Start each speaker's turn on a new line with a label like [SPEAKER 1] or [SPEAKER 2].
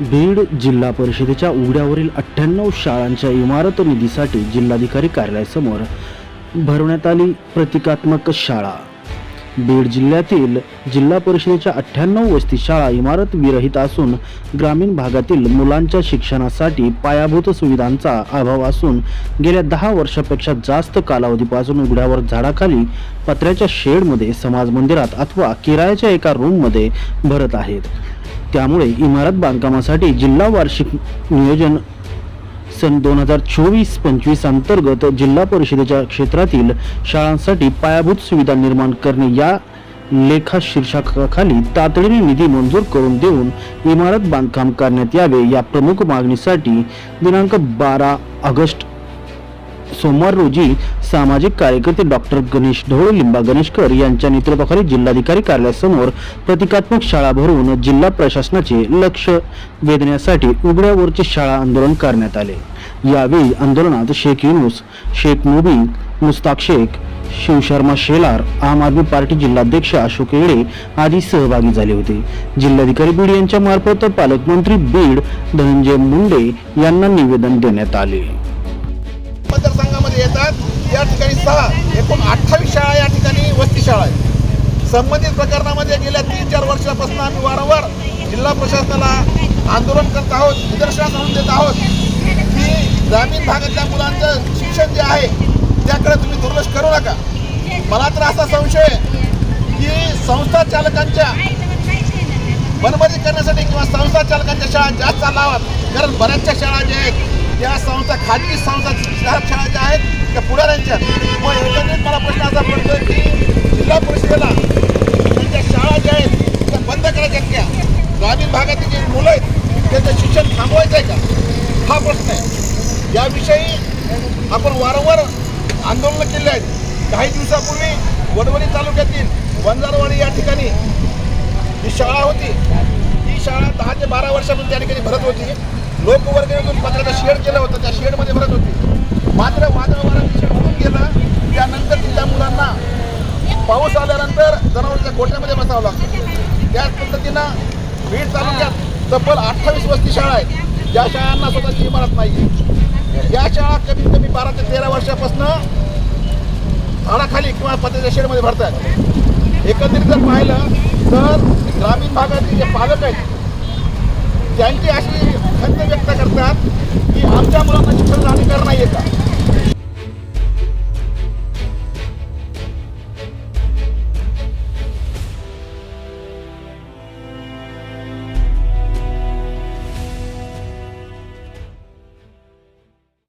[SPEAKER 1] बीड जिल्हा परिषदेच्या उघड्यावरील अठ्ठ्याण्णव शाळांच्या इमारत निधीसाठी जिल्हाधिकारी कार्यालयासमोर भरवण्यात आली प्रतिकात्मक शाळा. बीड जिल्ह्यातील जिल्हा परिषदेच्या अठ्ठ्याण्णव वस्ती शाळा इमारत विरहित असून ग्रामीण भागातील मुलांच्या शिक्षणासाठी पायाभूत सुविधांचा अभाव असून गेल्या दहा वर्षापेक्षा जास्त कालावधीपासून उघड्यावर झाडाखाली पत्र्याच्या शेडमध्ये समाज मंदिरात अथवा किरायाच्या एका रूममध्ये भरत आहेत. त्यामुळे इमारत बांधकामासाठी जिल्हा वार्षिक नियोजन सन दोन हजार चोवीस पंचवीस अंतर्गत जिल्हा परिषदेच्या क्षेत्रातील शाळांसाठी पायाभूत सुविधा निर्माण करणे या लेखा शीर्षकाखाली तातडीने निधी मंजूर करून देऊन इमारत बांधकाम करण्यात यावे या प्रमुख मागणीसाठी दिनांक बारा ऑगस्ट सोमवार रोजी सामाजिक कार्यकर्ते डॉक्टर गणेश ढवळे लिंबा गणेशकर यांच्या नेतृत्वाखाली जिल्हाधिकारी कार्यालयासमोर प्रतिकात्मक शाळा भरून जिल्हा प्रशासनाचे लक्ष वेधण्यासाठी उघड्यावरचे शाळा आंदोलन करण्यात आले. यावेळी आंदोलनात शेख युनुस शेख मुबी मुस्ताक शेख शिवशर्मा शेलार आम आदमी पार्टी जिल्हाध्यक्ष अशोक येळे आदी सहभागी झाले होते. जिल्हाधिकारी बीड यांच्या मार्फत पालकमंत्री बीड धनंजय मुंडे यांना निवेदन देण्यात आले.
[SPEAKER 2] मतदारसंघामध्ये येतात. या ठिकाणी सहा एकूण अठ्ठावीस शाळा या ठिकाणी वस्ती शाळा आहेत. संबंधित प्रकरणामध्ये गेल्या तीन चार वर्षापासून आम्ही वारंवार जिल्हा प्रशासनाला आंदोलन करत आहोत निदर्शनास आणून देत आहोत की ग्रामीण भागातल्या मुलांचं शिक्षण जे आहे त्याकडे तुम्ही दुर्लक्ष करू नका. मला तर असा संशय आहे की संस्था चालकांच्या मनमानी करण्यासाठी किंवा संस्था चालकांच्या शाळा जास्त लावात कारण बऱ्याचशा शाळा ज्या आहेत त्या संस्था खाजगी संस्था शहर शाळा ज्या आहेत त्या पुढाऱ्यांच्या. मग एकंदरीत मला प्रश्न असा पडतो की जिल्हा परिषदेला त्यांच्या शाळा ज्या आहेत त्या बंद करायच्या आहेत त्या ग्रामीण भागातील जे मुलं आहेत त्यांचं शिक्षण थांबवायचं आहे का? हा प्रश्न आहे. याविषयी आपण वारंवार आंदोलनं केली आहेत. काही दिवसापूर्वी वडवणी तालुक्यातील वंजारवाडी या ठिकाणी ही शाळा होती ही शाळा दहा ते बारा वर्षापासून त्या ठिकाणी भरत होती. लोकवर्गणीतून पत्राचं शेड केलं होतं त्या शेडमध्ये भरत होती. मात्र वादळवारा शेड होऊन गेलं त्यानंतर तिथल्या मुलांना पाऊस आल्यानंतर जनावरांच्या गोठ्यामध्ये बसावं लागतं त्याच पद्धतीनं बीड तालुक्यात तब्बल अठ्ठावीस वस्ती शाळा आहेत. ज्या शाळांना स्वतःची इमारत नाही या शाळा कमीत कमी बारा ते तेरा वर्षापासून झाडाखाली किंवा पत्र्याच्या शेडमध्ये भरतात एकत्रित जर पाहिलं तर ग्रामीण भागातील जे पालक आहेत ज्यांची अशी खंत व्यक्त करतात की आमच्या मुलांना शिक्षण अधिकार नाही आहे का?